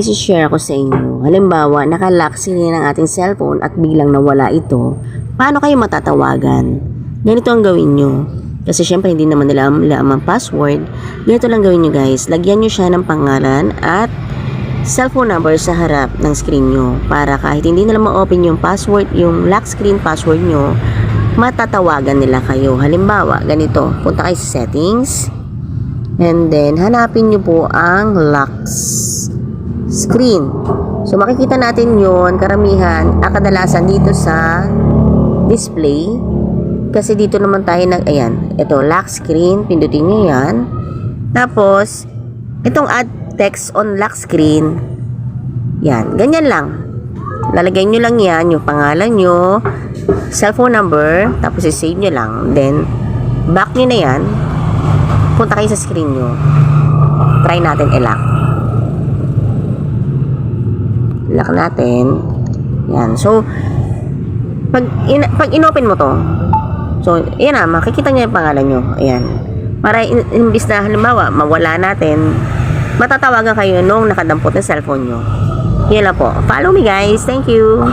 isi-share ko sa inyo. Halimbawa, nakalock sila ng ating cellphone at biglang nawala ito. Paano kayo matatawagan? Ganito ang gawin nyo. Kasi syempre hindi naman nila alam ang password. Ganito lang gawin nyo guys. Lagyan nyo siya ng pangalan at cellphone number sa harap ng screen nyo. Para kahit hindi nila ma-open yung password, yung lock screen password nyo, matatawagan nila kayo. Halimbawa, ganito. Punta kayo sa settings. And then, hanapin nyo po ang locks screen. So makikita natin yon karamihan, ah, kadalasan dito sa display. Kasi dito naman tayo nag, ayan, ito, lock screen, pindutin nyo yan. Tapos, itong add text on lock screen, yan, ganyan lang. Lalagay nyo lang yan, yung pangalan nyo, cellphone number, tapos i-save nyo lang. Then, back nyo na yan, punta kayo sa screen nyo. Try natin i-lock lock natin. Yan. So, pag, in, pag inopen mo to, so, yan na, makikita niya yung pangalan nyo. Ayan. Para in, imbis na halimbawa, mawala natin, matatawagan kayo nung nakadampot ng cellphone nyo. Yan lang po. Follow me guys. Thank you.